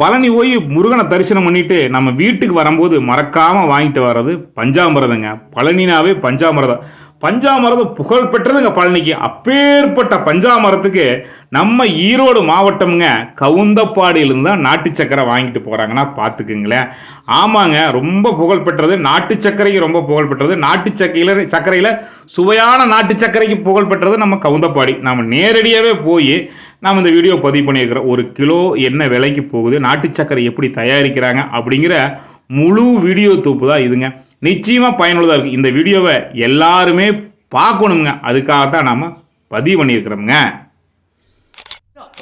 பழனி போய் முருகனை தரிசனம் பண்ணிட்டு நம்ம வீட்டுக்கு வரும்போது மறக்காம வாங்கிட்டு வர்றது பஞ்சாமிரதங்க. பழனினாவே பஞ்சாமிரதம். பஞ்சாமிரதம் புகழ் பெற்றதுங்க பழனிக்கு. அப்பேற்பட்ட பஞ்சாமரத்துக்கு நம்ம ஈரோடு மாவட்டம்ங்க கவுந்தப்பாடியிலிருந்து தான் நாட்டு சக்கரை வாங்கிட்டு போகிறாங்கன்னா பார்த்துக்குங்களேன். ஆமாங்க ரொம்ப புகழ் பெற்றது. நாட்டு சர்க்கரைக்கு ரொம்ப புகழ் பெற்றது. நாட்டு சக்கையில் சர்க்கரையில் சுவையான நாட்டு சர்க்கரைக்கு புகழ் பெற்றது நம்ம கவுந்தப்பாடி. நம்ம நேரடியாகவே போய் நாம் இந்த வீடியோ பதிவு பண்ணியிருக்கிறோம். ஒரு கிலோ என்ன விலைக்கு போகுது? நாட்டு சர்க்கரை எப்படி தயாரிக்கிறாங்க? அப்படிங்கிற முழு வீடியோ தொப்பு தான் இதுங்க. நிச்சயமாக பயனுள்ளதாக இருக்குது இந்த வீடியோவை எல்லாருமே பார்க்கணுங்க. அதுக்காகத்தான் நாம் பதிவு பண்ணியிருக்கிறோங்க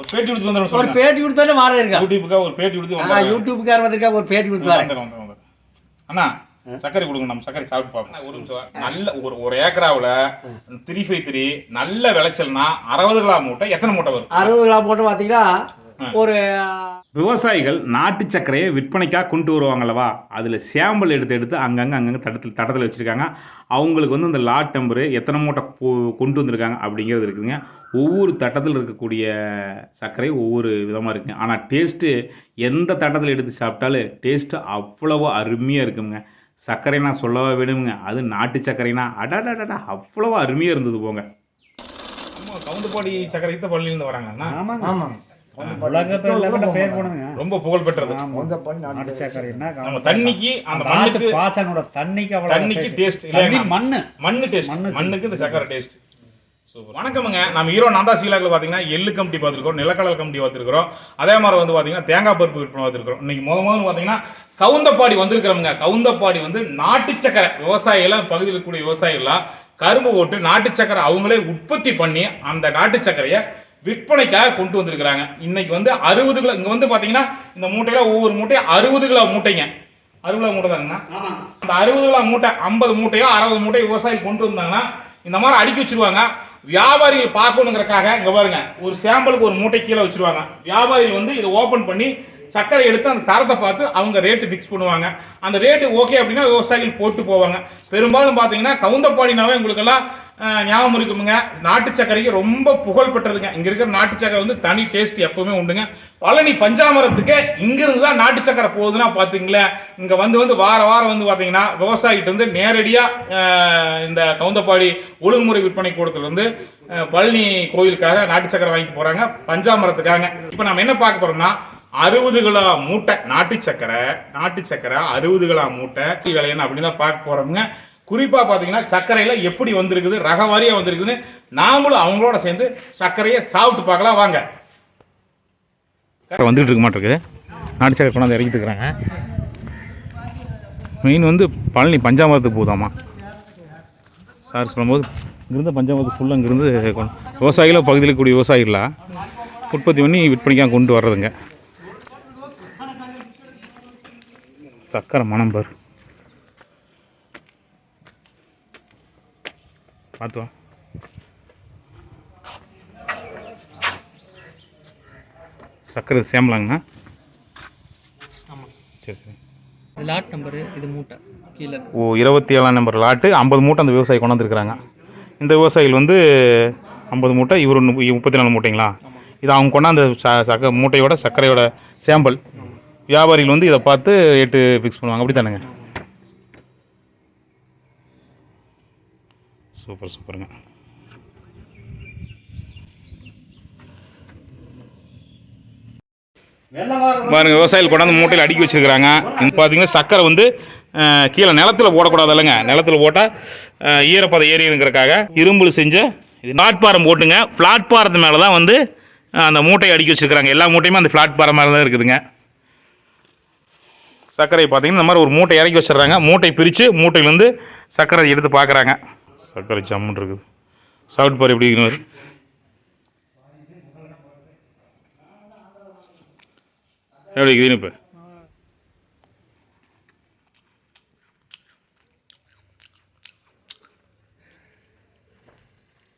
ஒரு பேட்டி கொடுத்து ஒரு பேட்டி கொடுத்தாலே மாற இருக்கா? யூடியூப்புக்காக ஒரு பேட்டி கொடுத்து. யூடியூப்கார வந்திருக்கா? ஒரு பேட்டி கொடுத்து வரேன். அண்ணா சர்க்கரை கொடுங்க நம்ம சர்க்கரை சாப்பிட்டு பார்ப்போம். ஒரு நிமிஷம். நல்ல ஒரு ஒரு ஏக்கராவில் த்ரீ ஃபைவ் த்ரீ நல்ல விளைச்சல்னா அறுபது கிலோ மூட்டை எத்தனை மூட்டை வரும்? அறுபது கிலோ போட்டு பார்த்தீங்கன்னா ஒரு விவசாயிகள் நாட்டு சர்க்கரையை விற்பனைக்காக கொண்டு வருவாங்கல்லவா? அதில் சாம்பிள் எடுத்து எடுத்து அங்கங்கே அங்கங்கே தட்டத்தில் தட்டத்தில் வச்சுருக்காங்க. அவங்களுக்கு வந்து இந்த லாட் நம்பரு எத்தனை மூட்டை போ கொண்டு வந்திருக்காங்க அப்படிங்கிறது இருக்குதுங்க. ஒவ்வொரு தட்டத்தில் இருக்கக்கூடிய சர்க்கரை ஒவ்வொரு விதமாக இருக்குங்க ஆனால் டேஸ்ட்டு எந்த தட்டத்தில் எடுத்து சாப்பிட்டாலும் டேஸ்ட்டு அவ்வளவோ அருமையாக இருக்குங்க. சர்க்கரை நான் சொல்லவா வேணுங்க அது நாட்டு சர்க்கரைனா அடாடாடா அவ்வளவோ அருமையாக இருந்தது போங்க. கவுந்தப்பாடி சர்க்கரை தான் பள்ளியிலேருந்து வராங்கண்ணா ஆமாம் போனதுங்க ரொம்ப புகழ் பெற்றது. நம்ம தண்ணிக்கு அந்த மண்ணுக்கு பாசனோட தண்ணிக்கு தண்ணிக்கு taste. டேஸ்ட் தண்ணி மண்ணு. மண்ணு. டேஸ்ட் மண்ணு மண்ணுக்கு இந்த சக்கரை டேஸ்ட் சூப்பர். வணக்கமுங்க. நம்ம ஈரோ நந்தா சீலாக்கில் பார்த்தீங்கன்னா எள்ளு கமிட்டி பார்த்துருக்கோம் நிலக்கடல் கமிட்டி பார்த்துருக்கோம் அதே மாதிரி வந்து பார்த்தீங்கன்னா தேங்காய் பருப்பு விற்பனை பார்த்துருக்கோம் இன்னைக்கு முத முதல்ல பார்த்தீங்கன்னா கவுந்தப்பாடி வந்திருக்கிறவங்க கவுந்தப்பாடி வந்து நாட்டு சக்கரை. விவசாயிகளாம் பகுதியில் இருக்கக்கூடிய விவசாயிகள்லாம் கரும்பு ஓட்டு நாட்டு சக்கரை அவங்களே உற்பத்தி பண்ணி அந்த நாட்டு சக்கரையை விற்பனைக்காக கொண்டு வந்திருக்கிறாங்க. இன்னைக்கு வந்து அறுபது கிலோ இங்கே வந்து பார்த்தீங்கன்னா இந்த மூட்டையில ஒவ்வொரு மூட்டையும் அறுபது கிலோ மூட்டைங்க. அறுபது கிலோ மூட்டை தாங்கண்ணா அந்த அறுபது கிலோ மூட்டை ஐம்பது மூட்டையோ அறுபது மூட்டையோ விவசாயி கொண்டு வந்தாங்கன்னா இந்த மாதிரி அடுக்கி வச்சிருவாங்க. வியாபாரிகள் பார்க்கணுங்கிறக்காக இங்க பாருங்க ஒரு சாம்பிளுக்கு ஒரு மூட்டை கீழே வச்சிருவாங்க. வியாபாரிகள் வந்து இதை ஓபன் பண்ணி சர்க்கரை எடுத்து அந்த தரத்தை பார்த்து அவங்க ரேட்டு ஃபிக்ஸ் பண்ணுவாங்க. அந்த ரேட்டு ஓகே அப்படின்னா விவசாயிகள் போட்டு போவாங்க. பெரும்பாலும் பார்த்தீங்கன்னா கவுந்தப்பாடினாவே உங்களுக்கெல்லாம் ஞாபகம் இருக்குமுங்க. நாட்டு சக்கரைக்கு ரொம்ப புகழ் பெற்றதுங்க இங்க இருக்கிற நாட்டு சக்கரை வந்து தனி டேஸ்ட் எப்பவுமே உண்டுங்க. பழனி பஞ்சாமரத்துக்கு இங்கிருந்து தான் நாட்டு சக்கரை போகுதுன்னா பாத்தீங்களேன். இங்க வந்து வந்து வார வாரம் வந்து பாத்தீங்கன்னா விவசாயிகிட்ட இருந்து நேரடியா இந்த கவுந்தப்பாடி ஒழுங்குமுறை விற்பனை கூடத்துல இருந்து பழனி கோயிலுக்காக நாட்டு சக்கரை வாங்கி போறாங்க. பஞ்சாமரத்துக்காக. இப்போ நம்ம என்ன பார்க்க போறோம்னா அறுபது கிலோ மூட்டை நாட்டு சக்கரை நாட்டு சக்கரை அறுபது கிலோ மூட்டை விலையன்னு அப்படின்னு தான் பார்க்க போறோம்ங்க. குறிப்பாக பார்த்தீங்கன்னா சர்க்கரையில் எப்படி வந்திருக்குது ரக வாரியாக வந்திருக்குதுன்னு நாமளும் அவங்களோட சேர்ந்து சர்க்கரையை சாப்பிட்டு பார்க்கலாம் வாங்க. வந்துட்டு இருக்க மாட்டிருக்கு நாட்டு சக்கரை கொண்டாந்து இறக்கிட்டு இருக்கிறாங்க. மெயின் வந்து பழனி பஞ்சாமரத்துக்கு போதாமா சார் சொல்லும்போது இங்கிருந்து பஞ்சாமரத்து ஃபுல்லாக இங்கிருந்து கொண்டு- விவசாயிகளும் பகுதியில் இருக்கக்கூடிய விவசாயிகளாக உற்பத்தி பண்ணி விற்பனைக்காக கொண்டு வர்றதுங்க. சக்கரை மனம் பாரு. பார்த்து வா சக்கரை சேம்பலாங்கண்ணா. சரி சரி. இது லாட் நம்பரு இது மூட்டை. கீழே. ஓ இருபத்தி ஏழாம் நம்பர் லாட்டு ஐம்பது மூட்டை அந்த விவசாயி கொண்டாந்துருக்குறாங்க இந்த விவசாயிகள் வந்து ஐம்பது மூட்டை இவர் முப்பத்தி நாலு மூட்டைங்களா? இது அவங்க கொண்டாந்த ச சக்க மூட்டையோட சர்க்கரையோட சாம்பிள் வியாபாரிகள் வந்து இதை பார்த்து ரேட்டு ஃபிக்ஸ் பண்ணுவாங்க. அப்படி தானேங்க சூப்பர் சூப்பருங்க. பாருங்க விவசாயிகள் கொண்டாந்து மூட்டையில் அடுக்கி வச்சிருக்கிறாங்க. பார்த்தீங்கன்னா சக்கரை வந்து கீழே நிலத்தில் போடக்கூடாது இல்லைங்க. நிலத்துல போட்டால் ஈரப்பதம் ஏறிங்கிறக்காக இரும்பில் செஞ்ச இது பிளாட்பாரம் போட்டுங்க. பிளாட்பாரத்து மேலே தான் வந்து அந்த மூட்டையை அடுக்கி வச்சிருக்கிறாங்க. எல்லா மூட்டையுமே அந்த பிளாட்பாரம் மேலே தான் இருக்குதுங்க. சர்க்கரை பார்த்தீங்கன்னா இந்த மாதிரி ஒரு மூட்டை இறக்கி வச்சிடுறாங்க. மூட்டை பிரித்து மூட்டையிலேருந்து சர்க்கரை எடுத்து பார்க்குறாங்க சர்க்கரை ஜம்முன் இருக்குது. சாப்பிட்டு பாரு எப்படி இருக்குன்னு எப்படி இருக்குதுன்னு இப்போ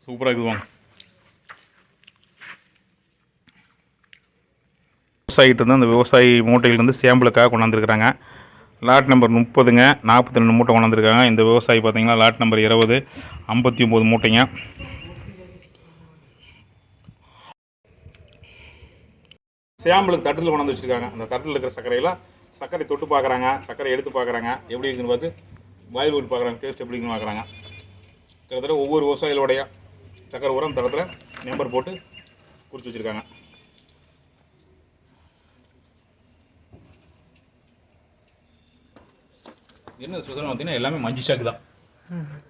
சூப்பராக இருக்குது வாங்க. விவசாயிகிட்ட இருந்து அந்த விவசாயி மூட்டையிலேருந்து சேம்பிளுக்காக கொண்டாந்துருக்குறாங்க. Lot number முப்பதுங்க. நாற்பத்தி ரெண்டு மூட்டை கொண்டாந்துருக்காங்க. இந்த விவசாயி பார்த்தீங்கன்னா லாட் நம்பர் இருபது ஐம்பத்தி ஒம்பது மூட்டைங்க. சாம்பிளுக்கு தட்டில் கொண்டாந்து வச்சுருக்காங்க. அந்த தட்டில் இருக்கிற சர்க்கரையெல்லாம் சர்க்கரை தொட்டு பார்க்குறாங்க சர்க்கரை எடுத்து பார்க்குறாங்க எப்படி இருக்குன்னு பார்த்து வாயில் ஊட்டி பார்க்குறாங்க டேஸ்ட் எப்படி இருக்குன்னு பார்க்குறாங்க கிட்டத்தட்ட ஒவ்வொரு விவசாயிகளுடைய சர்க்கரை உரம் தரத்தில் நம்பர் போட்டு குறித்து வச்சுருக்காங்க. என்ன ஸ்பெஷல் பார்த்தீங்கன்னா எல்லாமே மஞ்சள் சாக்கு தான்.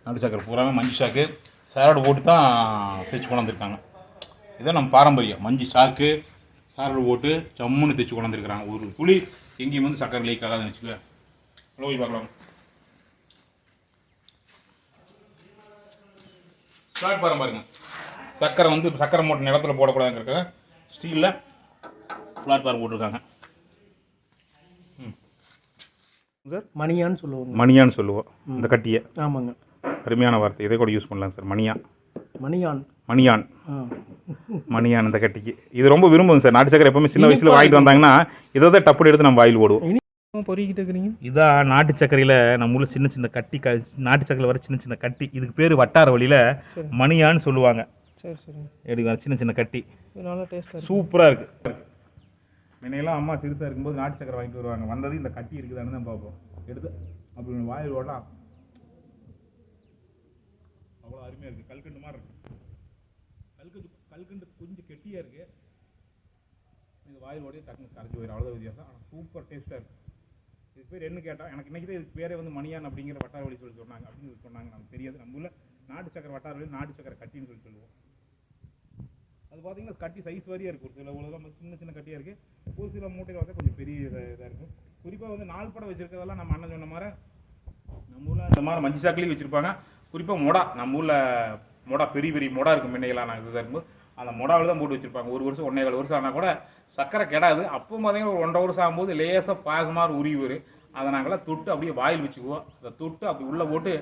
நாட்டு சக்கரை பூராமே மஞ்சள் ஷாக்கு சாரோடு போட்டு தான் தைச்சு கொண்டாந்துருக்காங்க இதான் நம்ம பாரம்பரியம். மஞ்சள் ஷாக்கு சாரோடு போட்டு ஜம்முன்னு தைச்சு கொண்டாந்துருக்காங்க ஒரு துளி எங்கேயும் வந்து சக்கரை லீக் ஆகாதுன்னு வச்சுக்க உள்ள போய் பார்க்கலாம். பிளாட்ஃபாரம் பாருங்க சக்கரை வந்து சக்கரை மூட்டை நிலத்துல போடக்கூடாதுங்கிறக்காக ஸ்டீலில் பிளாட்ஃபாரம் போட்டிருக்காங்க. சார் மணியான்னு சொல்லுவாங்க. மணியான்னு சொல்லுவோம் இந்த கட்டியை. ஆமாங்க. அருமையான வார்த்தை. இதை கூட யூஸ் பண்ணலாம் சார். மணியான். மணியான். மணியான் மணியான் இந்த கட்டிக்கு. இது ரொம்ப விரும்புங்க சார். நாட்டு சக்கரை எப்பவுமே சின்ன வயசில் வாங்கிட்டு வந்தாங்கன்னா இதை தான் டப்புனு எடுத்து நம்ம வாயில் போடுவோம். பொறிக்கிட்டு இருக்கிறீங்க? இதான் நாட்டு சக்கரையில் நம்ம ஊரில் சின்ன சின்ன கட்டி க நாட்டு சக்கரையில் வர சின்ன சின்ன கட்டி. இதுக்கு பேர் வட்டார வழியில் மணியான்னு சொல்லுவாங்க. சரி சரி. எடுக்க சின்ன சின்ன கட்டி. நல்லா சூப்பராக இருக்குது முன்னையெல்லாம் அம்மா சிறுசாக இருக்கும்போது நாட்டு சக்கரை வாங்கிட்டு வருவாங்க. வந்தது இந்த கட்டி இருக்குதான்னு தான் பார்ப்போம். எடுத்து அப்படி வாயில் ஓடலாம் அவ்வளோ அருமையாக இருக்குது கல்கண்டு மாதிரி இருக்கு. கல்கண்டு கல்கண்டு கொஞ்சம் கெட்டியாக இருக்குது நீங்கள் வாயில் ஓடையே டக்குனு கரைச்சி போயிடும் அவ்வளோ வித்தியாசம். ஆனால் சூப்பர் டேஸ்ட்டாக இருக்குது இது பேர் என்ன கேட்டால் எனக்கு இன்றைக்கி தான் இதுக்கு பேரே வந்து மணியான் அப்படிங்கிற வட்டார வழி சொல்லி சொன்னாங்க அப்படின்னு சொல்லி சொன்னாங்க. நமக்கு தெரியாது. நம்ம ஊரில் நாட்டு சக்கரை வட்டார வழி நாட்டு சக்கரை கட்டின்னு சொல்லி சொல்லுவோம். அது பார்த்தீங்கன்னா கட்டி சைஸ் வரியாக இருக்கும் சில உலகம் சின்ன சின்ன கட்டியாக இருக்குது ஒரு சில மூட்டைகள் வந்து கொஞ்சம் பெரிய இதாக இருக்கும் குறிப்பாக வந்து நாள் படம் வச்சுருக்கிறதெல்லாம் நம்ம அண்ணன் சொன்ன மாதிரி நம்ம ஊரில் இந்த மாதிரி மஞ்சள் சாக்கிலையும் வச்சுருப்பாங்க. குறிப்பாக மொடா நம்ம ஊரில் மொடா பெரிய பெரிய மொடா இருக்கும் முன்னையெல்லாம் நான் இதாக இருக்கும்போது. அந்த மொடாவில் தான் போட்டு வச்சுருப்பாங்க. ஒரு வருஷம் ஒன்றே கால் வருஷம் ஆனால் கூட சக்கரை கெடாது. அப்போ பார்த்தீங்கன்னா ஒரு ஒன்றரை வருஷம் ஆகும்போது லேசாக பாகுமாறு உருகி வரும். அதை நாங்கள்லாம் தொட்டு அப்படியே வாயில் வச்சுக்குவோம். அதை தொட்டு அப்படி உள்ளே போட்டு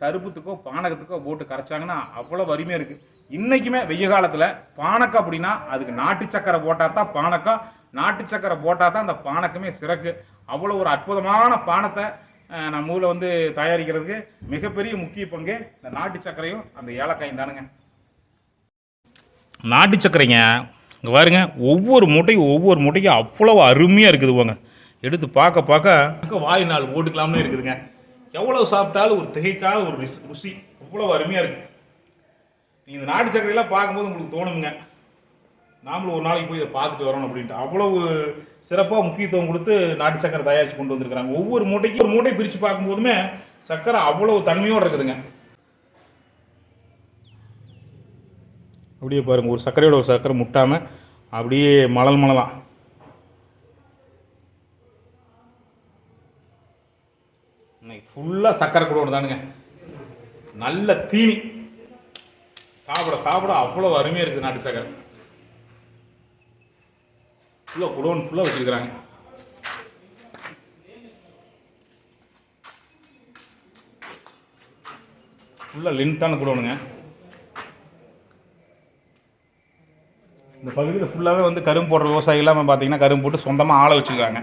சருப்புத்துக்கோ பானகத்துக்கோ போட்டு கரைச்சாங்கன்னா அவ்வளோ வறுமையாக இருக்குது இன்றைக்குமே வெய்ய காலத்தில் பானக்கம் அப்படின்னா அதுக்கு நாட்டு சக்கரை போட்டால் தான் பானக்கம் நாட்டு சக்கரை போட்டால் தான் அந்த பானக்கமே சிறக்கு. அவ்வளோ ஒரு அற்புதமான பானத்தை நம்ம ஊரில் வந்து தயாரிக்கிறதுக்கு மிகப்பெரிய முக்கிய பங்கு இந்த நாட்டு சர்க்கரையும் அந்த ஏலக்காயும் தானுங்க. நாட்டு சர்க்கரைங்க இங்கே பாருங்க ஒவ்வொரு மூட்டையும் ஒவ்வொரு மூட்டையும் அவ்வளோ அருமையாக இருக்குது போங்க எடுத்து பார்க்க பார்க்க வாய் நாள் போட்டுக்கலாம்னு இருக்குதுங்க. எவ்வளோ சாப்பிட்டாலும் ஒரு திகைக்காத ஒரு ருசி ருசி. அவ்வளோ அருமையாக இருக்குது நீங்கள் இந்த நாட்டு சர்க்கரையெல்லாம் பார்க்கும்போது உங்களுக்கு தோணுங்க. நாமளும் ஒரு நாளைக்கு போய் இதை பார்த்துட்டு வரணும் அப்படின்ட்டு. அவ்வளவு சிறப்பாக முக்கியத்துவம் கொடுத்து நாட்டு சக்கரை தயாரித்து கொண்டு வந்திருக்கிறாங்க. ஒவ்வொரு மூட்டைக்கும் ஒரு மூட்டை பிரித்து பார்க்கும்போதுமே சக்கரை அவ்வளவு தன்மையோடு இருக்குதுங்க. அப்படியே பாருங்கள் ஒரு சர்க்கரையோட ஒரு சர்க்கரை முட்டாமல் அப்படியே மலல் மலலாம் இன்னைக்கு ஃபுல்லாக சர்க்கரை கூட தானுங்க நல்ல தீனி. சாப்பிட சாப்பிட அவ்வளோ அருமையாக இருக்குது நாட்டு சக்கரை ஃபுல்லாக குடோன் ஃபுல்லாக வச்சுருக்குறாங்க. ஃபுல்லாக லென்த்தான குடோனுங்க. இந்த பகுதியில் ஃபுல்லாகவே வந்து கரும்பு போடுற விவசாயிகள்லாம் பார்த்தீங்கன்னா கரும்பு போட்டு சொந்தமாக ஆளை வச்சுருக்காங்க.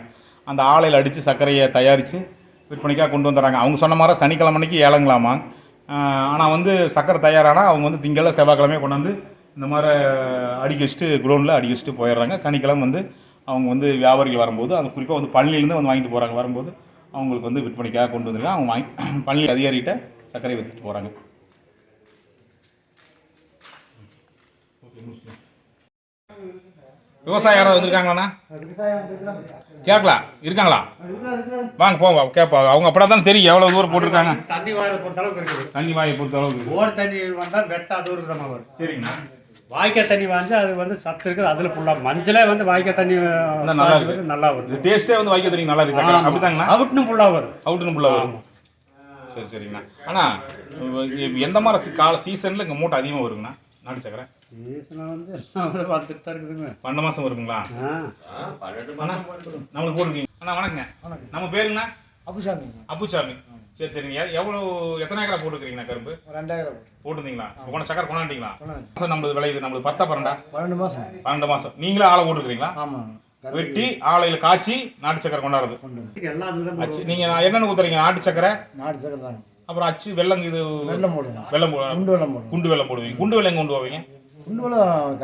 அந்த ஆலையில் அடித்து சர்க்கரையை தயாரித்து விற்பனைக்காக கொண்டு வந்துடுறாங்க. அவங்க சொன்ன மாதிரி சனிக்கிழமை அன்னைக்கு ஏலங்களாமா ஆனால் வந்து சர்க்கரை தயாரானால் அவங்க வந்து திங்கள செவ்வாய்க்கிழமையே கொண்டாந்து இந்த மாதிரி அடிக்க வச்சுட்டு குடோனில் அடிக்க வச்சுட்டு போயிடுறாங்க. சனிக்கிழமை வந்து அவங்க வந்து வியாபாரிகள் வரும்போது அது குறிப்பாக வந்து பள்ளியிலேருந்து வந்து வாங்கிட்டு போகிறாங்க வரும்போது அவங்களுக்கு வந்து விற்பனைக்காக கொண்டு வந்துருக்காங்க. அவங்க வாங்கி பள்ளி அதிகாரிகிட்ட சர்க்கரை விற்றுட்டு போகிறாங்க விவசாயம் யாராவது வந்திருக்காங்களாண்ணா? கேட்கலாம் இருக்காங்களா? வாங்க போங்க கேட்பா அவங்க அப்படியே தான் தெரியும் எவ்வளோ தூரம் போட்டிருக்காங்க. தண்ணி வாயை பொறுத்த அளவுக்கு இருக்குது. தண்ணி வாயை பொறுத்த அளவுக்கு ஓர் தண்ணி வந்தால் வெட்டா தூரம் நம்ம வரும். சரிங்கண்ணா. வாய்க்கால் தண்ணி வாங்கிச்சா அது வந்து சத்து இருக்குது அதில் ஃபுல்லாக மஞ்சளே வந்து வாய்க்கால் தண்ணி நல்லா இருக்கு. நல்லா வரும். டேஸ்ட்டே வந்து வைக்க தெரியும் நல்லா இருக்கு அப்படிதாங்கண்ணா அவுட்னு ஃபுல்லாக வரும். அவுட்டுன்னு ஃபுல்லாக வரும். சரி சரிங்கண்ணா. ஆனால் எந்த மாதிரி கால சீசனில் இங்கே மூட்டை அதிகமாக வருங்கண்ணா? நாட்டு சக்கரை. சீசனில் வந்து வந்துட்டு தான் இருக்குதுங்க. பன்னெண்டு மாதம் வருங்களா? ஆ. நம்மளுக்கு போட்டுருக்கீங்க அண்ணா வணக்கங்க. நம்ம பேருங்கண்ணா அப்புசாமி அப்புச்சாமி சரி சரிங்க. எவ்வளோ எத்தனை ஏக்கரா போட்டுருக்கீங்கண்ணா கரும்பு? ரெண்டாயிரம் போட்டுருந்தீங்களா? போன சக்கரை கொண்டாண்டிங்களா. மாதம் நம்மளுக்கு விளையுது நம்மளுக்கு பத்தா பன்னெண்டா? பன்னெண்டு மாதம் பன்னெண்டு மாதம் நீங்களே ஆளை போட்டுருக்கீங்களா ஆமாம் வெட்டி ஆலையில் காய்ச்சி நாட்டு சக்கரை கொண்டாடுறது. அச்சு நீங்கள் என்னென்ன ஊற்றுறீங்க நாட்டு சக்கரை? நாட்டு சக்கரை தாங்க அப்புறம் அச்சு வெள்ளம் இது வெள்ளம் போடுவோம் வெள்ளம் போ- குண்டு வெள்ளம் போடுவோம் குண்டு வெள்ளம் போடுவீங்க. குண்டு வெள்ளம் எங்க கொண்டு போவீங்க? குண்டுவலம்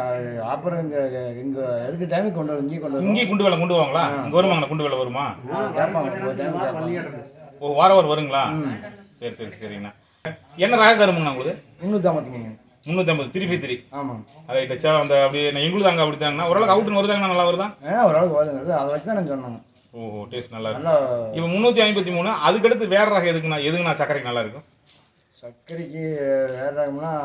அப்புறம் இந்த இங்க எடுக்க டைமுக்கு கொண்டு வரும் இங்கே கொண்டு வரும் இங்கேயே குண்டு வேலை கொண்டு வருவாங்களா? இங்க வருமாங்கண்ணா குண்டு வேலை வருமா ஒரு ஒரு வாரம் வாரம் வருங்களா? சரி சரி சரிங்கண்ணா. என்ன ரக கரும்புங்கண்ணா உங்களுக்கு? முந்நூற்றி ஐம்பத்தி மூணு முந்நூற்றி ஐம்பது த்ரீ ஃபைவ் த்ரீ. ஆமாம் ரைட்டு சார் அந்த அப்படியே நான் எங்களுக்கு அங்கே அப்படி தாங்கண்ணா ஓரளவுக்கு அவுட்டுன்னு வருதாங்கண்ணா? நல்லா வருதா? ஏ ஓரளவுக்கு வருதுங்க. அதை வச்சு தான் நான் சொன்னேன். ஓ டேஸ்ட் நல்லா இருக்கு. இப்போ முந்நூற்றி ஐம்பத்தி மூணு அதுக்கடுத்து வேற ரகம் எதுக்குண்ணா? எதுங்கண்ணா சர்க்கரைக்கு நல்லா இருக்கும். சர்க்கரைக்கு வேற ரகம்னா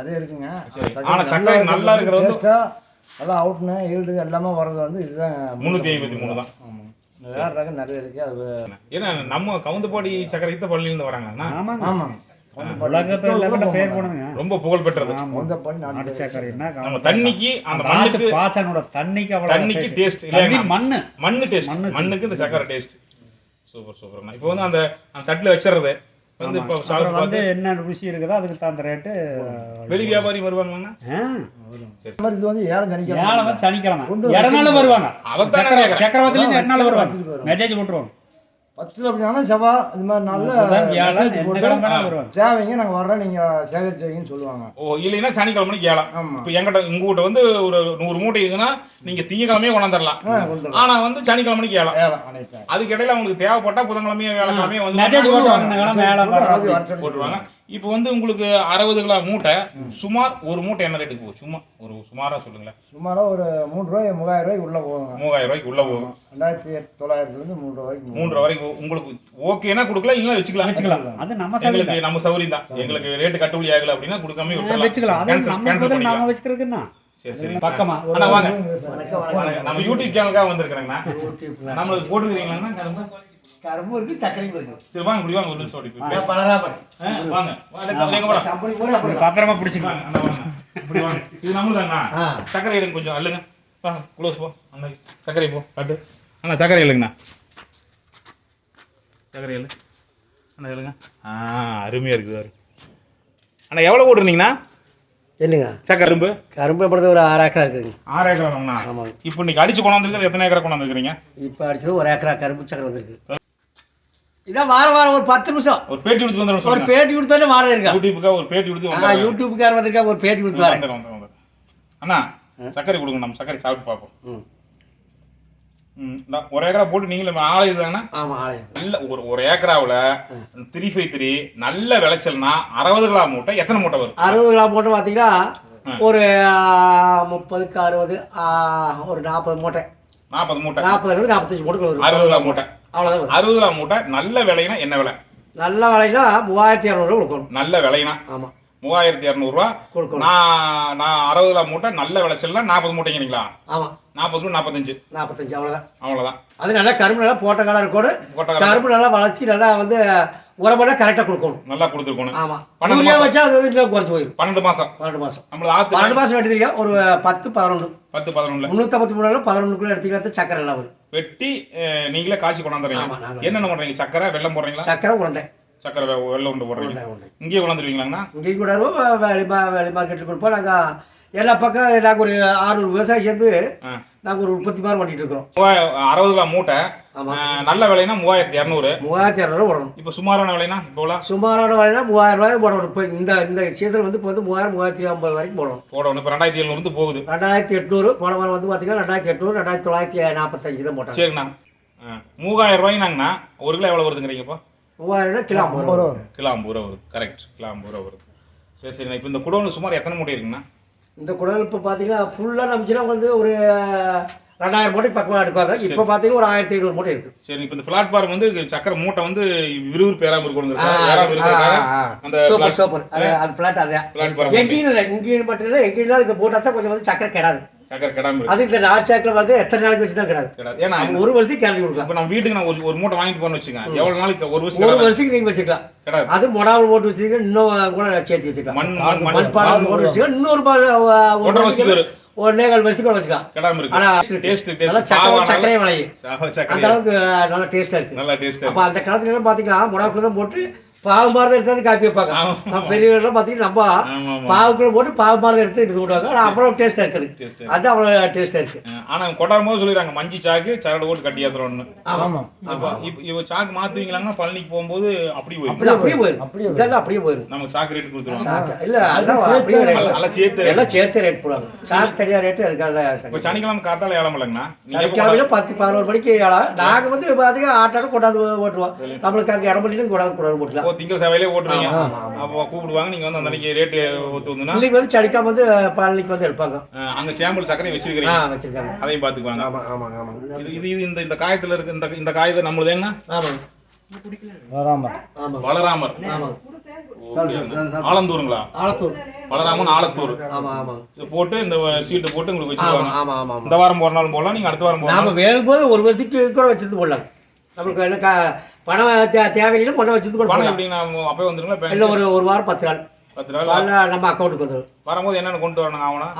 நிறைய இருக்குங்க. சரி. ஆனா சர்க்கரை நல்லா இருக்கிறது வந்து- டேஸ்ட்டாக நல்லா அவுட்னு ஈல்டு எல்லாமே வர்றது வந்து இதுதான். முந்நூற்றி ஐம்பத்தி மூணு தான். ஆமாம் வேற ரகம் நிறைய இருக்கு. அது ஏன்னா நம்ம கவுந்தப்பாடி சர்க்கரை இத்த பள்ளியிலேருந்து வராங்கண்ணா. ஆமாங்க. ஆமாம் எல்லாமே போனதுங்க ரொம்ப புகழ் பெற்றது. தண்ணிக்கு அந்த மண்ணுக்கு பாசனோட தண்ணிக்கு தண்ணிக்கு. டேஸ்ட் மண்ணு. மண்ணு டேஸ்ட் மண்ணு மண்ணுக்கு இந்த சக்கரை டேஸ்ட் சூப்பர் சூப்பர்ண்ணா. இப்போ வந்து அந்த அந்த தட்டில் வச்சிடுறது. வந்து இப்போ சாப்பிட்டு வந்து என்ன ருசி இருக்குதோ அதுக்கு தகுந்த ரேட்டு வெளி வியாபாரி வருவாங்களாண்ணா? இது வந்து ஏழை தனிக்கலாம் ஏழை வந்து சனிக்கிழமை. இரநாள் வருவாங்க. அதைத்தான் நான் கேட்குறேன் சக்கரவர்த்தில இரநாள் வருவாங்க வச்சுட்டு வருவாங்க. மெசேஜ் போட்டுருவாங்க. பத்தில் அப்படின்னா செவ்வா இது மாதிரி நல்ல தேவைங்க நாங்கள் வர்றோம் நீங்கள் சேகரிச்சு வைங்கன்னு சொல்லுவாங்க. ஓ இல்லைன்னா சனிக்கிழமைக்கு ஏழாம் இப்போ எங்கிட்ட உங்ககிட்ட வந்து ஒரு நூறு மூட்டை இதுன்னா நீங்க திங்கக்கிழமையே கொண்டாந்துடலாம் ஆ கொண்டு வரலாம். ஆனா வந்து சனிக்கிழமைக்கு ஏழாம் அதுக்கு இடையில உங்களுக்கு தேவைப்பட்டா புதன்கிழமையே வேலைக்கிழமையே மெசேஜ் வந்து போட்டுருவாங்க. இப்போ வந்து உங்களுக்கு அறுபது கிலோ மூட்டை சுமார் ஒரு மூட்டை என்ன ரேட்டுக்கு போகும் சும்மா ஒரு சுமாரா சொல்லுங்களேன். சுமாராக ஒரு மூணு ரூபாய் மூவாயிரம் ரூபாய்க்கு உள்ளே போவாங்க மூவாயிரம் ரூபாய்க்கு உள்ள போகும் ரெண்டாயிரத்தி தொள்ளாயிரத்துலேருந்து மூணு ரூபாய்க்கு போகும். மூன்றரை வரைக்கும் உங்களுக்கு ஓகேனா கொடுக்கலாம் இல்லைன்னா வச்சுக்கலாம். வச்சுக்கலாம். அது நம்ம எங்களுக்கு நம்ம சௌகரியம் தான். எங்களுக்கு ரேட்டு கட்டுப்படி ஆகல அப்படின்னா கொடுக்காம வச்சுக்கலாம். நம்ம வச்சுக்கிறதுக்குன்னா சரி சரி. பக்கமா. அண்ணா வாங்க. வணக்கம், வணக்கம். நம்ம யூடியூப் சேனலுக்காக வந்திருக்கிறேங்கண்ணா. நம்மளுக்கு போட்டுக்கிறீங்களாண்ணா? கரும்பு இருக்கு சர்க்கரையும் இருக்கு. சரி வாங்க இப்படி வாங்க ஒரு நிமிஷம் அப்படி இப்படி. பலராபட் ஆ, வாங்க. கம்பெனி போய் அப்படி பத்திரமா பிடிச்சிக்கலாம் வாங்க அண்ணா வாங்க. இப்படி வாங்க. இது நம்மளுதாங்கண்ணா. சர்க்கரை எடுங்க கொஞ்சம் அள்ளுங்க. வா க்ளோஸ் போ. அண்ணா சர்க்கரை போ காட்டு. அண்ணா சர்க்கரை இல்லைங்கண்ணா சர்க்கரை இல்லை அண்ணா இல்லைங்க ஆ அருமையாக இருக்குது பாரு. அண்ணா எவ்வளோ போட்டுருந்தீங்கண்ணா? என்னங்க? சக்கரை கரும்பு? கரும்பு படுறது ஒரு ஆறு ஏக்கரா இருக்குதுங்க. ஆறு ஏக்கரா வாங்கண்ணா ஆமாங்க. இப்போ இன்னைக்கு அடிச்சு கொண்டாந்துருக்கிறது எத்தனை ஏக்கரா கொண்டாந்துருக்கிறீங்க இப்போ அடிச்சது ஒரு ஏக்கரா கரும்பு சக்கரை வந்திருக்கு. இதான் வாரம் வாரம் ஒரு பத்து நிமிஷம். ஒரு பேட்டி கொடுத்து வந்துடும் ஒரு பேட்டி கொடுத்தாலே வாரம் இருக்கா? யூடியூப்புக்காக ஒரு பேட்டி கொடுத்து ஆ. யூடியூப்கார வந்திருக்கா ஒரு பேட்டி கொடுத்து வரேன். அண்ணா சர்க்கரை கொடுங்க நம்ம சர்க்கரை சாப்பிட்டு பார்ப்போம். ம். ஒரு ஏக்கரா போட்டு நீங்களும் ஆளை இதுதாங்கண்ணா ஆமாம் ஆலயம் நல்ல ஒரு ஒரு ஏக்கராவில் த்ரீ ஃபைவ் த்ரீ நல்ல விளைச்சல்னா அறுபது கிலோ மூட்டை எத்தனை மூட்டை வரும்? அறுபது கிலோ போட்டு பார்த்தீங்கன்னா ஒரு முப்பதுக்கு அறுபது ஒரு நாற்பது மூட்டை. நாற்பது மூட்டை. நாற்பதுலேருந்து நாற்பத்தஞ்சு மூட்டை வரும். அறுபது கிலோ மூட்டை. அவ்வளோதான் அறுபது கிலோ மூட்டை நல்ல விலைனா என்ன விலை? நல்ல விலைனா மூவாயிரத்தி இரநூறுவா கொடுக்கணும். நல்ல விலைனா? ஆமாம் மூவாயிரத்தி இரநூறுவா நான் நான் அறுபது கிலோ மூட்டை நல்ல விளைச்சல்னா நாற்பது மூட்டைங்கிறீங்களா? ஆமாம் நாற்பது நாற்பத்தஞ்சு. நாற்பத்தஞ்சு அவ்வளோதான் அவ்வளோதான் அது நல்லா கரும்பு நல்லா போட்ட காலம் இருக்கணும் கரும்பு நல்லா வளர்ச்சி நல்லா வந்து உரமெல்லாம் கரெக்டாக கொடுக்கணும். நல்லா கொடுத்துருக்கணும். ஆமாம் பன்னெண்டு. வச்சா அது வந்து குறைச்சி போயிடும் பன்னெண்டு மாசம். பன்னெண்டு மாதம் நம்மளது ஆத்து பன்னெண்டு மாதம் வெட்டிருக்கா ஒரு பத்து பதினொன்று. பத்து பதினொன்றுல முந்நூற்றம்பத்தி மூணு பதினொன்றுக்குள்ளே எடுத்துக்கிட்டா சக்கரை எல்லாம் வரும். வெட்டி நீங்களே காய்ச்சி கொண்டாந்துறீங்க. என்னென்ன பண்றீங்க சக்கரை வெல்லம் போடுறீங்களா? சக்கரை உருண்டை. சக்கரை வெ- வெல்லம் உண்டு போடுறீங்க. இங்கேயே கொண்டாந்துருவீங்களாங்கண்ணா? இங்கேயும் கூட வெளி மா வெளி மார்க்கெட்டில் கொடுப்போம் நாங்கள் எல்லா பக்கம் நாங்கள் ஒரு ஆறுநூறு விவசாயி சேர்ந்து. நாங்கள் ஒரு உற்பத்தி மாதிரி பண்ணிட்டு இருக்கிறோம். அறுபது கிலோ மூட்டை. நல்ல விலைனா மூவாயிரத்தி இரநூறு. மூவாயிரத்தி இரநூறுவா போடணும். இப்போ சுமாரான விலைனா இப்போலாம் சுமாரான விலைனா மூவாயிரம் ரூபாய் போடணும். இப்போ இந்த இந்த சீசன் வந்து இப்போ வந்து மூவாயிரம் மூவாயிரத்தி ஐம்பது வரைக்கும் போடணும். போடணும். இப்போ ரெண்டாயிரத்தி எழுநூறு போகுது. ரெண்டாயிரத்தி எட்நூறு போன வாரம் வந்து பார்த்தீங்கன்னா ரெண்டாயிரத்தி எட்நூறு ரெண்டாயிரத்தி தொள்ளாயிரத்தி நாற்பத்தஞ்சு தான் போட்டாங்க. சரிங்கண்ணா. அஹ், மூவாயிரம் ரூபாய்னாங்கண்ணா. ஒரு கிலோ எவ்வளோ வருதுங்கிறீங்க இப்போ? மூவாயிரம் கிலோ ஐம்பது ரூபா வரும். கிலோ ஐம்பது ரூபா வருது கரெக்ட் கிலோ ஐம்பது ரூபா வருது சரி. சரிண்ணா இப்போ இந்த குடோனில் சுமார் எத்தனை மூட்டை இருக்குங்கண்ணா? இந்த குடல் இப்போ பார்த்தீங்கன்னா ஃபுல்லாக நம்பிச்சுன்னா வந்து ஒரு ரெண்டாயிரம் மூட்டை பக்கமாக எடுப்பாங்க. இப்போ பார்த்தீங்கன்னா ஒரு ஆயிரத்தி ஐநூறு மூட்டை இருக்கு. சரி இப்போ இந்த பிளாட்ஃபார்ம் வந்து சக்கரை மூட்டை வந்து விறுவிறுப்பு ஏறாமல் இருக்கணும் சூப்பர் சூப்பர் அது அது பிளாட் அதே. பிளாட்ஃபார்ம் எங்கேயும் இல்லை இங்கேயும் மட்டும் இல்லை எங்கேயும் இந்த போட்டால் தான் கொஞ்சம் வந்து சக்கரை கிடாது. சக்கரை இருக்கு. அது இந்த நார் சாக்கில் வந்து எத்தனை நாளைக்கு வச்சு தான் கிடாது. கிடாது. ஏன்னா ஒரு வருஷத்துக்கு கேள்வி கொடுக்கலாம். இப்போ நம்ம வீட்டுக்கு நான் ஒரு ஒரு மூட்டை வாங்கிட்டு போறேன்னு வச்சுக்கோங்க. எவ்வளவு நாளைக்கு ஒரு ஒரு வருஷம் கிடாது? வருஷத்துக்கு நீங்கள் வச்சுக்கலாம். கிடாது. அது மொடாவில் போட்டு வச்சுருக்கீங்க இன்னும் கூட சேர்த்து வச்சுக்கலாம். மண் மண் மண்பானை போட்டு வச்சுக்கலாம் இன்னொரு ஒரு. ஒரு நேகால் வருஷத்துக்கு கூட வச்சுக்கலாம். கிடாம இருக்கு. ஆனா டேஸ்ட் நல்லா டேஸ்ட் சக்கரை சக்கரை. விளையும் அந்த அளவுக்கு நல்லா டேஸ்ட்டாக இருக்கு. நல்லா டேஸ்ட் அப்போ அந்த காலத்துல எல்லாம் பார்த்தீங்கன்னா முடாக்குள்ள தான் போட்டு பாவு மாதிரி எடுத்தாந்து காப்பி வைப்பாங்க. ஆமா. நம்ம பெரியவர்கள்லாம் பார்த்தீங்கன்னா நம்ம பாவுக்குள்ள போட்டு பாவு மாதிரி எடுத்து இது போடுவாங்க. ஆனால் அவ்வளோ டேஸ்ட்டாக இருக்குது. அது அவ்வளோ டேஸ்ட்டாக இருக்குது ஆனா கொண்டாடும் போது சொல்லிடுறாங்க மஞ்சி சாக்கு சரடு போட்டு கட்டி ஏத்துறோம்னு. ஆமாம் இப்போ இப்போ இப்போ சாக்கு மாத்துவீங்களாங்கன்னா பழனிக்கு போகும்போது அப்படி போயிடும். அப்படியே போயிடும். அப்படியே இதெல்லாம் அப்படியே போயிடும். நமக்கு சாக்கு ரேட் கொடுத்துருவாங்க. சாக்கு. இல்லை அதெல்லாம் அப்படியே அல்ல சேர்த்து. எல்லாம் சேர்த்து ரேட் போடுவாங்க. சாக்கு தனியாக ரேட்டு அதுக்காக இப்போ சனிக்கிழமை காத்தால ஏழம் இல்லைங்கண்ணா. சனிக்கிழமையில பத்து பதினோரு மணிக்கு ஏழாம் நாங்கள் வந்து பார்த்தீங்கன்னா ஆட்டோட கொண்டாந்து ஓட்டுவோம். நம்மளுக்கு அங்கே இடம் பண்ணிட்டு கொண்டாந்து கொண்டாந்து போட்டுலாம் ஓ திங்கள் சேவையிலே ஓட்டுவீங்க. அப்போ கூப்பிடுவாங்க. நீங்க வந்து அந்த அன்னைக்கு ரேட்டு ஒத்து வந்ததுன்னா? இன்னைக்கு வந்து சனிக்கிழமை வந்து பழனிக்கு வந்து எடுப்பாங்க. அங்க சேம்பிள் சர்க்கரை ஆ வச்சிருக்கிறீங்க வச்சிருக்காங்க. அதையும் பாத்துக்குவாங்க. ஆமாம் ஆமாங்க ஆமாங்க இது இது இந்த இந்த காயத்துல இருக்கு இந்த இந்த காயத்தை ஆமாங்க. வராம ஆமாங்க பலராமர் அப்படியா? ஆலந்தூருங்களா? ஆலத்தூர். பலராமன் ஆலத்தூர் ஆமாம் ஆமாம் இது போட்டு இந்த சீட்டு போட்டு உங்களுக்கு வச்சிருவாங்க. ஆமாம் ஆமாம் இந்த வாரம் போறனாலும் போடலாம் நீங்க அடுத்த வாரம் போடலாம். நாம வேணும்போது ஒரு வருஷத்துக்கு கூட வச்சிருந்து போடலாம். நம்மளுக்கு என்ன பணம் தேவையில்லை பணம் வச்சிருந்து கூட பணம் போடலாம் எப்படின்னா அப்பவே வந்துருங்களா? இல்லை ஒரு ஒரு வாரம் பத்து நாள். பத்து நாள்? நம்ம அக்கௌண்ட்டுக்கு வந்துடும் வரும்போது என்னென்ன கொண்டு வரணும் ஆகணும்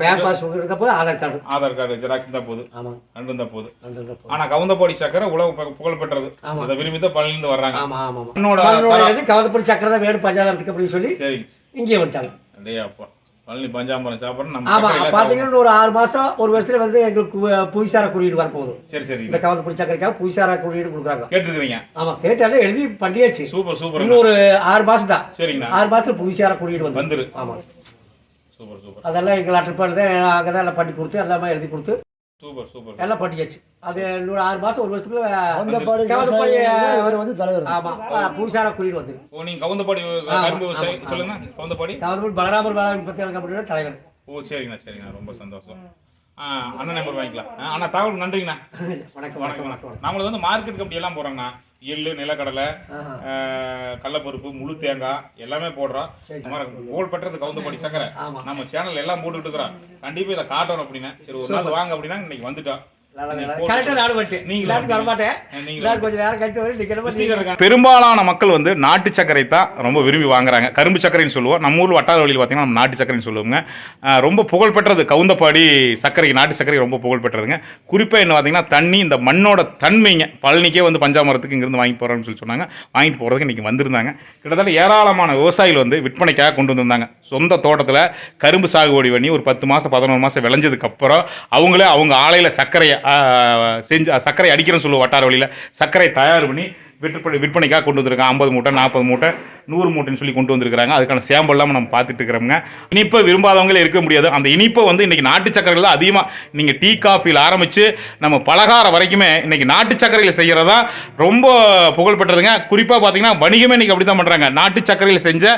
பேங்க் பாஸ்புக் இருக்க போது Aadhaar card Aadhaar card xerox தான் போகுது ஆமாம் ரெண்டு தான் போகுது அந்த இருக்க போகுது. ஆனா கவுந்தப்பாடி சக்கரை உலக பு- புகழ் பெற்றது. ஆமா. அதை விரும்பி தான் பழனிந்து வர்றாங்க. ஆமாம் ஆமாம். இது கவதப்படி சக்கரை தான் வேணும் பஞ்சாதாரத்துக்கு அப்படின்னு சொல்லி சரி. இங்கேயே அடே அப்பா பழனி பஞ்சாம்பரம் சாப்பிட்றோம் நம்ம ஆமாம் சக்கரையில பார்த்தீங்கன்னா ஒரு ஆறு மாதம் ஒரு வருஷத்துல வந்து எங்களுக்கு புவிசார குறியீடு வரப்போகுது. சரி சரி. இந்த கவதப்படி சக்கரைக்காக புவிசார குறியீடு கொடுக்குறாங்க. கேட்டுருக்கீங்க ஆமாம் கேட்டாலே எழுதி பண்ணியாச்சு. Super super. இன்னும் ஒரு ஆறு மாதம் தான் சரிங்கண்ணா. ஆறு மாதத்துல புவிசார குறியீடு வந்து வந்துரு. ஆமாம் சூப்பர் சூப்பர். அதெல்லாம் எங்கள் லெட்டர் பண்ணி தான் அங்கே தான் எல்லாம் பண்ணி கொடுத்து எல்லாமே எழுதி கொடுத்து சூப்பர் சூப்பர். எல்லாம் பண்ணியாச்சு அது இன்னொரு ஆறு மாதம் ஒரு வருஷத்துக்குள்ள கவுந்தப்பாடி கவுந்தப்பாடி, இவர் வந்து தலைவர். ஆமாம் புவிசார குறியீடு வந்து. ஓ நீங்க கவுந்தப்பாடி கரும்பு சொல்லுங்க கவுந்தப்பாடி கவர்மெண்ட் பலராமர் வேளாண் உற்பத்தி கம்பெனியோட தலைவர். ஓ சரிங்கண்ணா சரிங்கண்ணா ரொம்ப சந்தோஷம். அண்ணன் நம்பர் வாங்கிக்கலாம். அண்ணா தகவல் நன்றிங்கண்ணா. வணக்கம் வணக்கம் வணக்கம் நம்மளுக்கு வந்து மார்க்கெட் கம்பெனி எல்லாம் போடுறோங்கண்ணா. எள்ளு நிலக்கடலை கடலைப்பருப்பு முழு தேங்காய் எல்லாமே போடுறோம். புகழ் பெற்றது கவுந்தப்பாடி சக்கரை. நம்ம சேனல் எல்லாம் போட்டுக்கிட்டு இருக்கிறோம். கண்டிப்பா இதை காட்டணும் அப்படின்னா. சரி ஒரு நாள் வாங்க அப்படின்னா இன்னைக்கு வந்துட்டோம். பெரும்பாலான மக்கள் வந்து நாட்டு சர்க்கரை தான் ரொம்ப விரும்பி வாங்குறாங்க. கரும்பு சர்க்கரைன்னு சொல்லுவோம். நம்ம ஊர் வட்டார வழியில் பார்த்தீங்கன்னா நம்ம நாட்டு சர்க்கரைன்னு சொல்லுவோங்க ரொம்ப புகழ்பெற்றது கவுந்தப்பாடி சர்க்கரை நாட்டு சர்க்கரை ரொம்ப புகழ்பெற்றதுங்க குறிப்பாக என்ன பார்த்தீங்கன்னா தண்ணி இந்த மண்ணோட தன்மைங்க. பழனிக்கே வந்து பஞ்சாமரத்துக்கு இங்கிருந்து வாங்கி போகிறோம்னு சொல்லி சொன்னாங்க. வாங்கிட்டு போகிறதுக்கு இன்றைக்கி வந்திருந்தாங்க. கிட்டத்தட்ட ஏராளமான விவசாயிகள் வந்து விற்பனைக்காக கொண்டு வந்திருந்தாங்க. சொந்த தோட்டத்தில் கரும்பு சாகுபடி பண்ணி ஒரு பத்து மாதம் பதினோரு மாதம் விளைஞ்சதுக்கப்புறம் அவங்களே அவங்க ஆலையில் சர்க்கரையை செஞ்சு சர்க்கரை அடிக்கிறேன்னு சொல்லுவோம் வட்டார வழியில். சர்க்கரை தயார் பண்ணி விற்பனை விற்பனைக்காக கொண்டு வந்திருக்காங்க. ஐம்பது மூட்டை நாற்பது மூட்டை நூறு மூட்டைன்னு சொல்லி கொண்டு வந்திருக்காங்க அதுக்கான சேம்பல்லாம் நம்ம பார்த்துட்டு இருக்கிறோங்க இனிப்பை விரும்பாதவங்களே இருக்க முடியாது. அந்த இனிப்பை வந்து இன்றைக்கி நாட்டு சக்கரையில் தான் அதிகமாக நீங்கள் டீ காஃபியில் ஆரம்பித்து நம்ம பலகாரம் வரைக்குமே இன்றைக்கி நாட்டு சக்கரையில் செய்கிறதா ரொம்ப புகழ்பெற்றதுங்க. குறிப்பாக பார்த்தீங்கன்னா வணிகமே இன்னைக்கு அப்படி தான் பண்ணுறாங்க நாட்டு சக்கரையில் செஞ்ச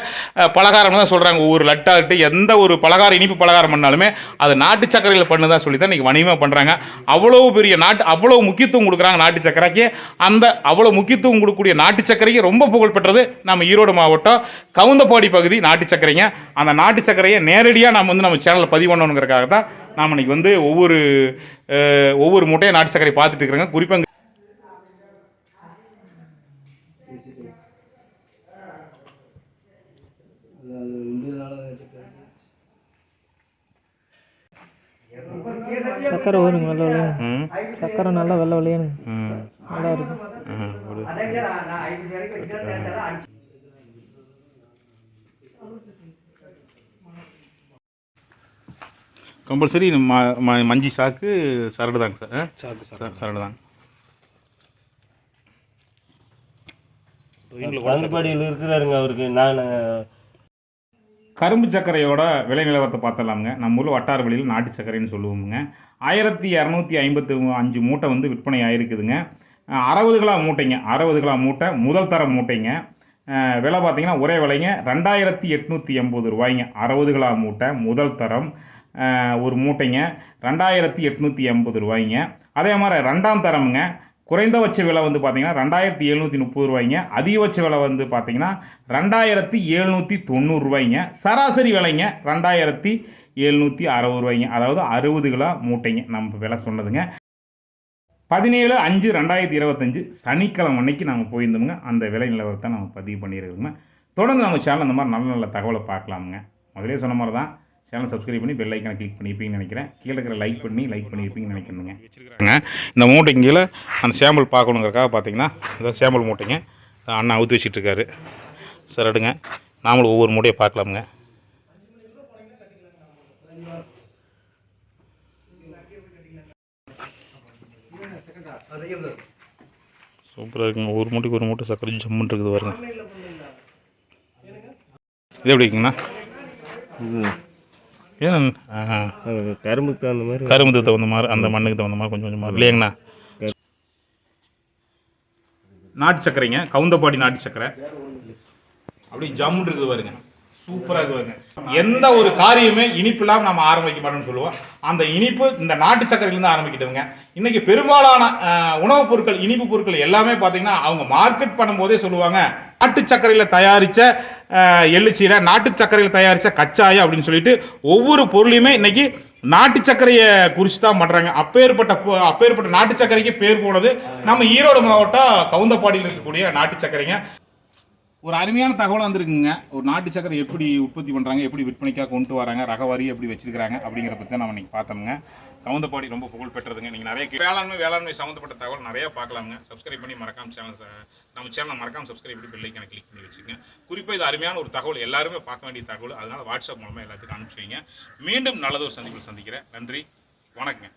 பலகாரம் தான் சொல்கிறாங்க ஒவ்வொரு லட்டாட்டு எந்த ஒரு பலகாரம் இனிப்பு பலகாரம் பண்ணாலுமே அதை நாட்டு சக்கரையில் பண்ணுதா சொல்லி தான் இன்றைக்கி வணிகமாக பண்ணுறாங்க அவ்வளோ பெரிய நாட்டு அவ்வளோ முக்கியத்துவம் கொடுக்குறாங்க நாட்டு சக்கரைக்கு. அந்த அவ்வளோ முக்கியத்துவம் கொடுக்கக்கூடிய நாட்டு சர்க்கரைக்கு ரொம்ப புகழ் பெற்றது நம்ம ஈரோடு மாவட்டம் கவுந்தப்பாடி பகுதி நாட்டு சர்க்கரைங்க. அந்த நாட்டு சர்க்கரையை நேரடியாக நம்ம வந்து நம்ம சேனலில் பதிவு பண்ணணுங்கிறதுக்காக தான் நாம் இன்னைக்கு வந்து ஒவ்வொரு ஒவ்வொரு மூட்டையை நாட்டு சர்க்கரை பார்த்துட்டு இருக்கிறோங்க. குறிப்பாக சக்கரை வருங்க வெள்ளை வெள்ளையானுங்க சக்கரை நல்லா வெள்ளை வெள்ளையானுங்க நல்லா இருக்கு கம்பல்சரி ம ம- மஞ்சி சாக்கு சரடு தாங்க சார்? சாக்கு சரடு தாங்க கரும்படியில் இருக்கிறாருங்க அவருக்கு. நான் கரும்பு சர்க்கரையோட விலை நிலவரத்தை பார்த்தலாமுங்க. நம்ம ஊரில் வட்டார வழியில் நாட்டு சர்க்கரைன்னு சொல்லுவோமுங்க. ஆயிரத்தி இரநூத்தி ஐம்பத்து அஞ்சு மூட்டை வந்து விற்பனை ஆயிருக்குதுங்க. அறுபது கிலோ மூட்டைங்க அறுபது கிலோ மூட்டை முதல் தர மூட்டைங்க. விலை பார்த்தீங்கன்னா ஒரே விலைங்க ரெண்டாயிரத்தி எட்நூற்றி எண்பது ரூபாய்ங்க. அறுபது கிலோ மூட்டை முதல் தரம் ஒரு மூட்டைங்க ரெண்டாயிரத்தி எட்நூற்றி எண்பது ரூபாய்ங்க. அதே மாதிரி ரெண்டாம் தரமுங்க குறைந்தபட்ச விலை வந்து பார்த்தீங்கன்னா ரெண்டாயிரத்தி எழுநூற்றி முப்பது ரூபாய்ங்க. அதிகபட்ச விலை வந்து பார்த்திங்கன்னா ரெண்டாயிரத்தி எழுநூற்றி தொண்ணூறு ரூபாய்ங்க. சராசரி விலைங்க ரெண்டாயிரத்தி எழுநூற்றி அறுபது ரூபாய்ங்க. அதாவது அறுபது கிலோ மூட்டைங்க நம்ம விலை சொன்னதுங்க. பதினேழு அஞ்சு ரெண்டாயிரத்தி இருபத்தஞ்சு சனிக்கிழமை அன்னைக்கு நாங்கள் போயிருந்தோமுங்க. அந்த விலை நிலவரத்தை நம்ம பதிவு பண்ணியிருக்கோங்க தொடர்ந்து நம்ம சேனல் அந்த மாதிரி நல்ல நல்ல தகவலை பார்க்கலாமுங்க. முதலே சொன்ன மாதிரி தான் சேனல் சப்ஸ்கிரைப் பண்ணி பெல் ஐக்கனை கிளிக் பண்ணியிருப்பீங்கன்னு நினைக்கிறேன். கீழே இருக்கிற லைக் பண்ணி லைக் பண்ணியிருப்பீங்கன்னு நினைக்கிறேங்க இந்த மூட்டைக்கு கீழே அந்த சேம்பிள் பார்க்கணுங்கிறக்காக பார்த்தீங்கன்னா இந்த சேம்பிள் மூட்டைங்க அண்ணா ஊற்றி வச்சிட்டு இருக்காரு. சார் எடுங்க. நாமளும் ஒவ்வொரு மூடையை பார்க்கலாமுங்க. சூப்பராக இருக்குங்க. ஒரு மூட்டைக்கு ஒரு மூட்டை சக்கரை ஜம்முன்னு இருக்குது பாருங்க இது எப்படி இருக்குங்கண்ணா? ஏன் கரும்புக்கு தகுந்த மாதிரி கரும்புக்கு தகுந்த மாதிரி அந்த மண்ணுக்கு தகுந்த மாதிரி கொஞ்சம் கொஞ்சமாக இல்லையாங்கண்ணா? நாட்டு சக்கரைங்க கவுந்தப்பாடி நாட்டு சக்கரை அப்படி ஜம்முன்னு இருக்குது பாருங்க. சூப்பராக இருக்குதுங்க எந்த ஒரு காரியமே இனிப்பு இல்லாமல் நம்ம ஆரம்பிக்க மாட்டோம்னு சொல்லுவோம். அந்த இனிப்பு இந்த நாட்டு சக்கரையிலேருந்து ஆரம்பிக்கிட்டவங்க. இன்னைக்கு பெரும்பாலான உணவுப் பொருட்கள் இனிப்பு பொருட்கள் எல்லாமே பார்த்தீங்கன்னா அவங்க மார்க்கெட் பண்ணும்போதே சொல்லுவாங்க நாட்டு சர்க்கரையில் தயாரித்த எள்ளுச்சீரை நாட்டு சர்க்கரையில் தயாரித்த கச்சாயம் அப்படின்னு சொல்லிட்டு ஒவ்வொரு பொருளையுமே இன்னைக்கு நாட்டு சர்க்கரையை குறித்து தான் பண்ணுறாங்க அப்பேற்பட்ட அப்பேற்பட்ட நாட்டு சர்க்கரைக்கு பேர் போனது நம்ம ஈரோடு மாவட்டம் கவுந்தப்பாடியில் இருக்கக்கூடிய நாட்டு சர்க்கரைங்க. ஒரு அருமையான தகவல் வந்திருக்குங்க. ஒரு நாட்டு சக்கரை எப்படி உற்பத்தி பண்ணுறாங்க எப்படி விற்பனைக்காக கொண்டு வராங்க ரகவாரி எப்படி வச்சிருக்கிறாங்க அப்படிங்கிற பற்றி நம்ம இன்னைக்கு பார்த்தோமுங்க. கவுந்தப்பாடி ரொம்ப புகழ் பெற்றதுங்க. நீங்கள் நிறைய வேளாண்மை வேளாண்மை சம்மந்தப்பட்ட தகவல் நிறைய பார்க்கலாமுங்க. சப்ஸ்கிரைப் பண்ணி மறக்காம சேனல் நம்ம சேனலை மறக்காம சப்ஸ்கிரைப் பண்ணி பெல்லைக்கான கிளிக் பண்ணி வச்சுக்கோங்க. குறிப்பாக இது அருமையான ஒரு தகவல். எல்லாருமே பார்க்க வேண்டிய தகவல். அதனால் வாட்ஸ்அப் மூலமாக எல்லாத்துக்கும் அனுப்பிச்சு வைங்க. மீண்டும் நல்லதொரு சந்திப்பில் சந்திக்கிறேன். நன்றி. வணக்கங்க.